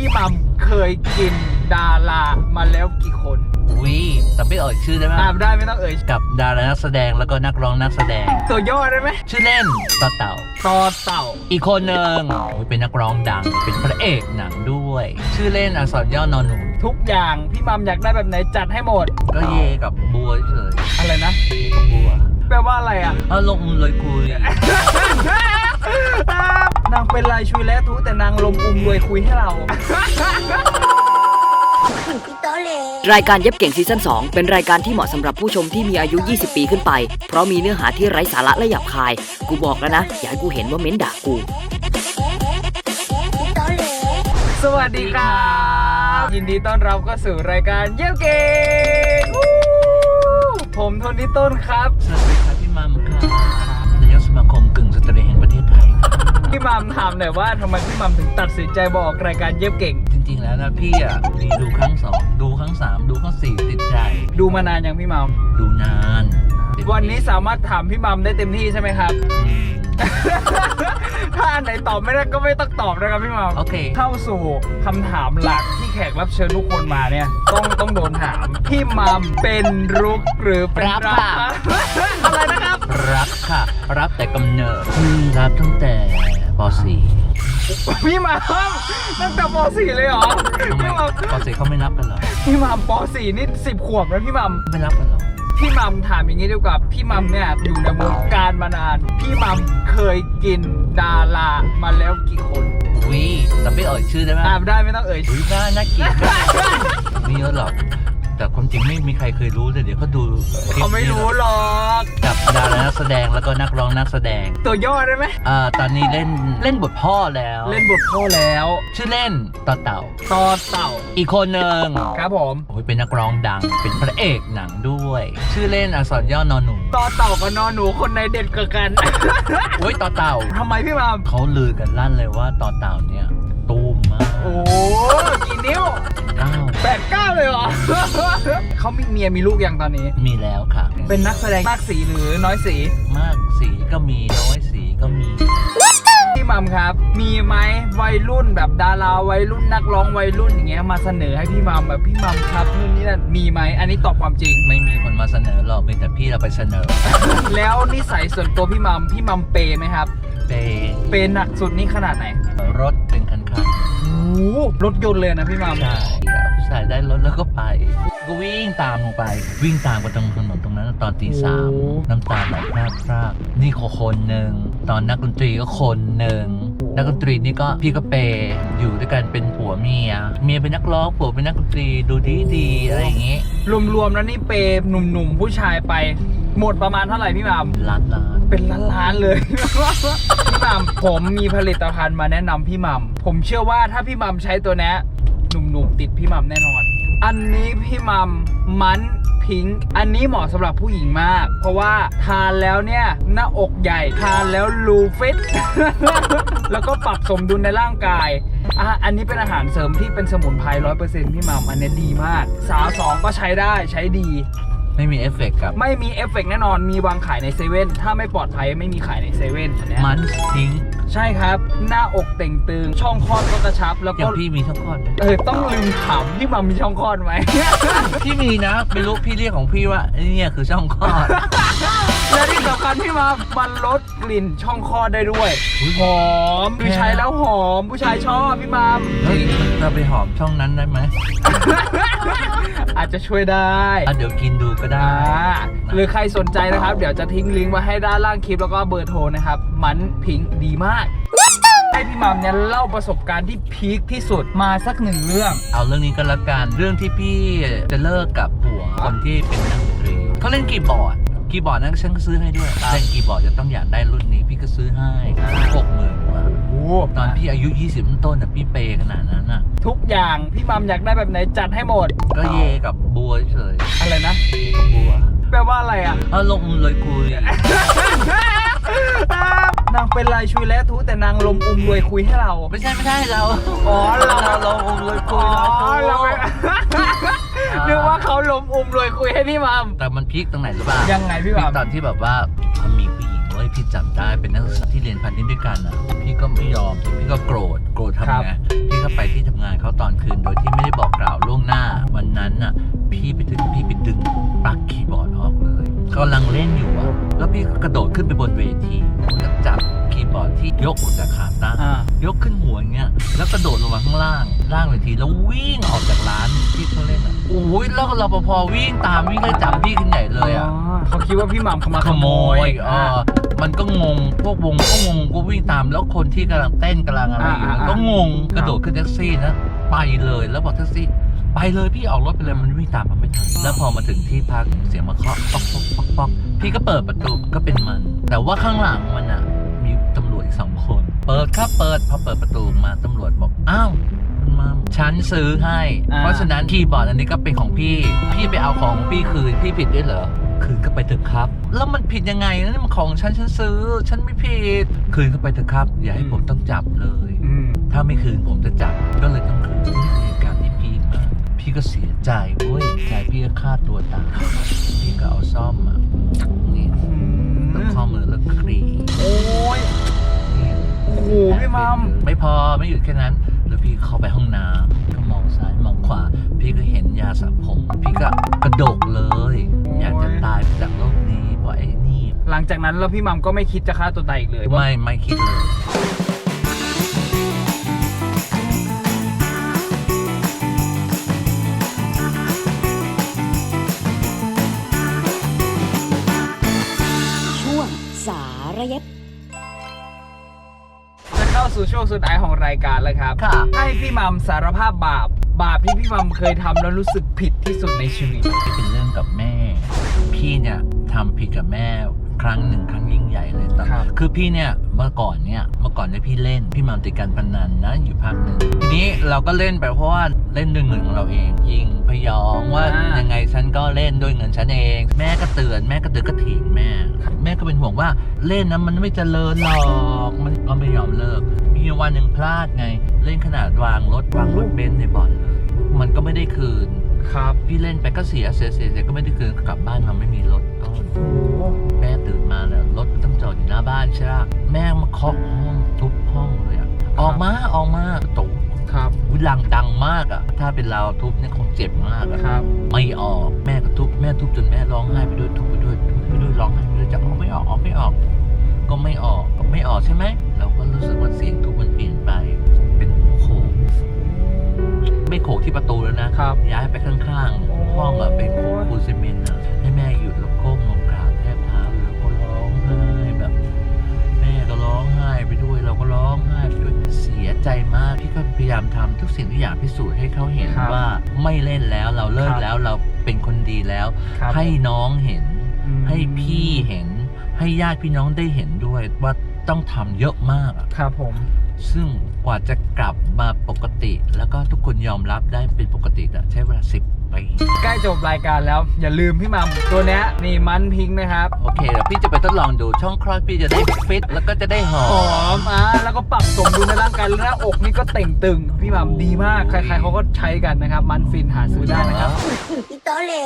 พี่มัมเคยกินดารามาแล้วกี่คนอุ้ยแต่ไม่เอ่ยชื่อได้ไหมตามได้ไม่ต้องเอ่ยกับดารานักแสดงแล้วก็นักร้องนักแสดง ตัวย่อได้ไหมชื่อเล่นต่อเต่าต่อเต่า อีกคนหนึ่งโอ้ยเป็นนักร้องดัง เป็นพระเอกหนังด้วย ชื่อเล่นอักษรย่อนอนหนูทุกอย่างพี่มัมอยากได้แบบไหนจัดให้หมด ก็เยกับบัวเฉยอะไรนะเยกับบัว แปลว่าอะไรอะอารมณ์เลยคุย นางเป็นลายชุยและทุแต่นางลมอุ้มรวยคุยให้เรา รายการเย็บเก่งซีซั่น2 เป็นรายการที่เหมาะสำหรับผู้ชมที่มีอายุ 20 ปีขึ้นไป เพราะมีเนื้อหาที่ไร้สาระและหยาบคาย กูบอกแล้วนะ อย่าให้กูเห็นว่าเม้นด่ากู สวัสดีครับ ยินดีต้อนรับเข้าสู่รายการเยี่ยมเก่งวู้ผมโทนี่ต้นครับ สวัสดีครับพี่มัมครับ พี่มัมถามหน่อยว่าทำไมพี่มัมถึงตัดสินใจมาออกรายการเยี่ยมเก่ง จริงๆแล้วนะพี่อะมีดูครั้งสองดูครั้งสามดูครั้งสี่ติดใจ ดูมานานยังพี่มัมดูนานติดวันนี้สามารถถามพี่มัมได้เต็มที่ใช่ไหมครับ อืมถ้าอันไหนตอบไม่ได้ก็ไม่ต้องตอบนะครับพี่มัม โอเค เข้าสู่คำถามหลักที่แขกรับเชิญทุกคนมาเนี่ย ต้องต้องโดนถาม พี่มัมเป็นรุกหรือเป็นรับรักค่ะ อะไรนะครับ รักค่ะ รับแต่กำเนิดพี่รับตั้งแต่ ป .4 พี่มัมตั้งแต่ป .4 เลยเหรอทำไมพี่มัมป .4 เขาไม่รับกันเหรอพี่มัมป .4 นี่10ขวบแล้วพี่มัมไม่รับกันเหรอพี่มัมถามอย่างนี้ดีกว่าพี่มัมเนี่ยอยู่ในวงการมานาน พี่มัมเคยกินดารามาแล้วกี่คนอุ้ยแต่ไม่เอ่ยชื่อได้ไหมตามได้ไม่ต้องเอ่ย อุ้ยน่าน่าเกลียดมากไม่เยอะหรอก แต่ความจริงไม่มีใครเคยรู้เลยเดี๋ยวเขาดูคลิปเขาไม่นี้รู้หรอกกับดารานักแสดงแล้วก็นักร้องนักแสดงตัวย่อได้ไหมอ่าตอนนี้เล่นเล่นบทพ่อแล้ว เล่นบทพ่อแล้วชื่อเล่นต่อเต่าต่อเต่าอีกคนหนึ่งครับผมโอ้ยเป็นนักร้องดัง เป็นพระเอกหนังด้วย ชื่อเล่นอักษรย่อนอนหนูต่อเต่ากับนอนหนูคนในเด็ดกว่ากัน โอ้ยต่อเต่า ทำไมพี่มัมเขาลือกันลั่นเลยว่าต่อเต่าเนี่ย ตูมมากโอ้กี่นิ้ว เก้าแปดเก้าเลยเหรอ เขามีเมียมีลูกยังตอนนี้ มีแล้วค่ะ เป็นนักแสดงมากสีหรือน้อยสี มากสีก็มีน้อยสีก็มี พี่มัมครับ มีไหมวัยรุ่นแบบดาราวัยรุ่นนักร้องวัยรุ่นอย่างเงี้ยมาเสนอให้พี่มัมแบบพี่มัมครับนู่นนี่นั่นมีไหมอันนี้ตอบความจริง ไม่มีคนมาเสนอหรอกมีแต่พี่เราไปเสนอ แล้วนิสัยส่วนตัวพี่มัมพี่มัมเปย์ไหมครับ เปย์เปย์หนักสุดนี่ขนาดไหน รถ รถยนต์เลยนะพี่มัมๆใช่ผู้ชายได้รถแล้วก็ไปก็วิ่งตามลงไป วิ่งตามไปตรงถนนตรงนั้นตอนตีสามน้ำตาไหลพรากพรากนี่ก็คนหนึ่งตอนนักดนตรีก็คนหนึ่งนักดนตรีนี่ก็พี่ก็เปย์อยู่ด้วยกันเป็นผัวเมียเมียเป็นนักร้องผัวเป็นนักดนตรีดูดีดีๆอะไรอย่างงี้ รวมๆแล้วนี่เปย์หนุ่มๆผู้ชายไป หมดประมาณเท่าไหร่พี่มัมล้านล้านเป็นล้านๆเลย พี่มัมผมมีผลิตภัณฑ์มาแนะนำพี่มัมผมเชื่อว่าถ้าพี่มัมใช้ตัวเนี้ยหนุ่มๆติดพี่มัมแน่นอน อันนี้พี่มัมมันพิงค์อันนี้เหมาะสำหรับผู้หญิงมาก เพราะว่าทานแล้วเนี่ยหน้าอกใหญ่ทานแล้วรูฟิต แล้วก็ปรับสมดุลในร่างกายอะอันนี้เป็นอาหารเสริมที่เป็นสมุนไพรร้อยเปอร์เซ็นต์พี่มัมอันนี้ดีมาก สาวสองก็ใช้ได้ใช้ดี ไม่มีเอฟเฟกต์กับ ไม่มีเอฟเฟกต์แน่นอนมีวางขายในเซเว่นถ้าไม่ปลอดภัยไม่มีขายในเซเว่นอันเนี้ยมันทิ้งใช่ครับ หน้าอกเต่งตึง ช่องคลอดก็กระชับ แล้วอก็ย่างพี่มีช่องคลอดไหมเออต้องลืมถามพี่มัมมีช่องคลอดไหม พี่มีนะไม่รู้พี่เรียกของพี่ว่าไอ้เนี่ยคือช่องคลอด และที่สำคัญพี่มัมมันลดกลิ่นช่องคลอดได้ด้วยอุ๊ยหอมคือใช้แล้วหอมผู้ชายชอบพี่มัมเฮ้ยเราไปหอมช่องนั้นได้ไหม อาจจะช่วยได้อะเดี๋ยวกินดูก็ได้อ่าหรือใครสนใจนะครับ เดี๋ยวจะทิ้งลิงก์ไว้ให้ด้านล่างคลิปแล้วก็เบอร์โทรนะครับ มันพิงค์ดีมากให้พี่มัมเนี่ยเล่าประสบการณ์ที่พีคที่สุดมาสักหนึ่งเรื่อง เอาเรื่องนี้ก็แล้วกันเรื่องที่พี่จะเลิกกับผัวคนที่เป็นนักดนตรีเขาเล่นกีย์บอร์ด กีย์บอร์ดนั้นฉันก็ซื้อให้ด้วยเล่นกีย์บอร์ดจะต้องอยากได้รุ่นนี้พี่ก็ซื้อให้หกหมื่นกว่าโอ้ตอนพี่อายุ 20 ต้นๆน่ะพี่เปย์ขนาดนั้นน่ะ ทุกอย่างพี่มัมอยากได้แบบไหนจัดให้หมด ก็เยกับบัวเฉยอะไรนะ เยกับบัวแปลว่าอะไรอะอารมณ์เลยคุย นางเป็นลายชุยและทุแต่นางลมอุ้มรวยคุยให้เรา ไม่ใช่ไม่ใช่เราอ๋อเรา เราเราอมเลยคุอ๋ยอเรา เราไม่ นึกว่าเขาลมอุ้มรวยคุยให้พี่มัมแต่มันพีคตรงไหนหรือเปล่ายังไงพี่พีมัคมตอนที่แบบว่ามันมีผู้หญิงเว้ว้ยพี่จำได้เป็นนักศึกษาที่เรียนพาณิชย์ด้วยกันอะพี่ก็ไม่ยอมพี่ก็โกรธโกรธครับทำไงพี่ก็ไปที่ทำงานเขาตอนคืนโดยที่ไม่ได้บอกกล่าวล่วงหน้า วันนั้นอะ พี่ไปถึงพี่ไปดึงปลั๊กคีย์บอร์ดออกเลยกำลังเล่นอยู่อะแล้วพี่ก็กระโดดขึ้นไปบนเวทีแล้วจับ คีย์บอร์ดที่ยกออกจากขาตั้งอ่ายกขึ้นหัวอย่างเงี้ยแล้วกระโดดลงมาข้างล่าง ล่างเวทีแล้ววิ่งออกจากร้านที่เขาเล่นอะโอ้ยแล้วรปภวิ่งตามวิ่งไล่จับพี่ขึ้นใหญ่เลยอะเขาคิดว่าพี่หมัมเขามาขขโมโมยยเออมันก็งงพวกวงก็งงก็วิ่งตามแล้วคนที่กำลังเต้นกำลังอะไรอยู่อ่าอ่าก็งงกระโดดขึ้นแท็กซี่นะไปเลยแล้วบอกแท็กซี่ไปเลยพี่ออกรถไปเลยมันวิ่งตามมาไม่ทันแล้วพอมาถึงที่พักเสียงมาเคาะป๊อกป๊อกป๊อกป๊อกพี่ก็เปิดประตูก็เป็นมัน แต่ว่าข้างหลังมันอะ เปิดครับเปิดพอเปิดประตูมาตำรวจบอกอ้าวคุณมัมฉันซื้อให้ อ่า เพราะฉะนั้นคีย์บอร์ดอันนี้ก็เป็นของพี่ พี่ไปเอาของของพี่คืนพี่ผิดด้วยเหรอคืนก็ไปเถอะครับ แล้วมันผิดยังไงนะนี่มันของฉันฉันซื้อ ฉันไม่ผิดคืนก็ไปเถอะครับ อย่าให้ผมต้องจับเลย อืม ถ้าไม่คืนผมจะจับก็เลยต้องคืนนี่คือเหตุการณ์ที่พีคมากพี่ก็เสียใจเว้ยใจพี่ก็ฆ่าตัวตายพี่ก็เอาซ่อมอะนี่ตรงข้อมือแล้วคลีโอ้ยนี่โอ้โหพี่มัมไม่พอไม่หยุดแค่นั้น แล้วพี่เข้าไปห้องน้ำก็มองซ้ายมองขวา พี่ก็เห็นยาสระผม พี่ก็กระโดดเลย อยากจะตายไปจากโลกนี้เพราะไอ้นี่ หลังจากนั้นแล้วพี่หมัมก็ไม่คิดจะฆ่าตัวตายอีกเลยว่าไม่ไม่คิดเลยช่วงสารยัดจะเข้า สู่ช่วงสุดท้ายของรายการแล้วครับ ค่ะ ให้พี่หมัมสารภาพบาป บาปที่พี่หมัมเคยทำแล้วรู้สึกผิดที่สุดในชีวิตที่เป็นเรื่องกับแม่ พี่เนี่ยทำผิดกับแม่ครั้งหนึ่งครั้งยิ่งใหญ่เลยตอนครับ คือพี่เนี่ยเมื่อก่อนเนี่ยเมื่อก่อนเนี่ยพี่เล่น พี่มาติดการพนันนะอยู่พักหนึ่งทีนี้เราก็เล่นไปเพราะว่าเล่นด้วยเงินของเราเองยิงพยองว่าอ่ายั ยังไงฉันก็เล่นด้วยเงินฉันเอง แม่ก็เตือนแม่ก็เตือนก็ถีงแม่แม่ก็เป็น ห่วงว่าเล่นนะมันไม่เจริญหรอกมันก็ไม่ยอมเลิก มีวันหนึ่งพลาดไง เล่นขนาดวางรถวางรถเบนซ์ในบ่อนเลยมันก็ไม่ได้คืนครับพี่เล่นไปก็เสียเสียเสียเสียก็ไม่ได้คืนกลับบ้านมาไม่มีรถก็แม่ตื่นมาเนี่ยรถมันต้องจอดอยู่หน้าบ้านใช่ไหมแม่มาเคาะห้องทุบห้องเลยอะออกมาออกมาประตูครับวิลังดังมากอะถ้าเป็นเราทุบเนี่ยคงเจ็บมากอะครับ ไม่ออกแม่ก็ทุบแม่ทุบจนแม่ร้องไห้ไปด้วยทุบไปด้วยทุบไป ด้วยร้องไห้ไปด้วยจะออกไม่ออกออกไม่ออก ก็ไม่ออกไม่ออกใช่ไหมเราก็รู้สึกว่าเสียงทุบมันเปลี่ยนไปเป็นหัวโขกไม่โขกที่ประตูแล้วนะครับย้ายไปข้างๆ ห้องอะเป็นปูนซีเมนต์อะให้แม่หยุดแล้วก้มลงกราบแทบเท้าเลยแล้วก็ร้องไห้แบบ แม่ก็ร้องไห้ไปด้วย เราก็ร้องไห้ไปด้วยเสียใจมากพี่ก็พยายามทำทุกสิ่งทุกอย่างพิสูจน์ให้เขาเห็นครับว่าไม่เล่นแล้วเราเลิคกรับแล้วเราเป็นคนดีแล้วครับให้น้องเห็นอืม ให้พี่เห็นให้ญาติพี่น้องได้เห็นด้วยว่าต้องทำเยอะมากอะครับผม ซึ่งกว่าจะกลับมาปกติ แล้วก็ทุกคนยอมรับได้เป็นปกติอะใช้เวลาสิบปีใกล้จบรายการแล้ว อย่าลืมพี่หมัมตัวเนี้ยนี่มันพิงค์นะครับโอเคเดี๋ยวพี่จะไปทดลองดูช่องคลอดพี่จะได้ฟิตแล้วก็จะได้หอหอม มอะแล้วก็ปรับสมดุลในร่างกายแล้วหน้าอกนี่ก็เต่งตึง พี่หมัมดีมากใครๆเขาก็ใช้กันนะครับ มันฟินหาซื้อได้นะครับ Ito le.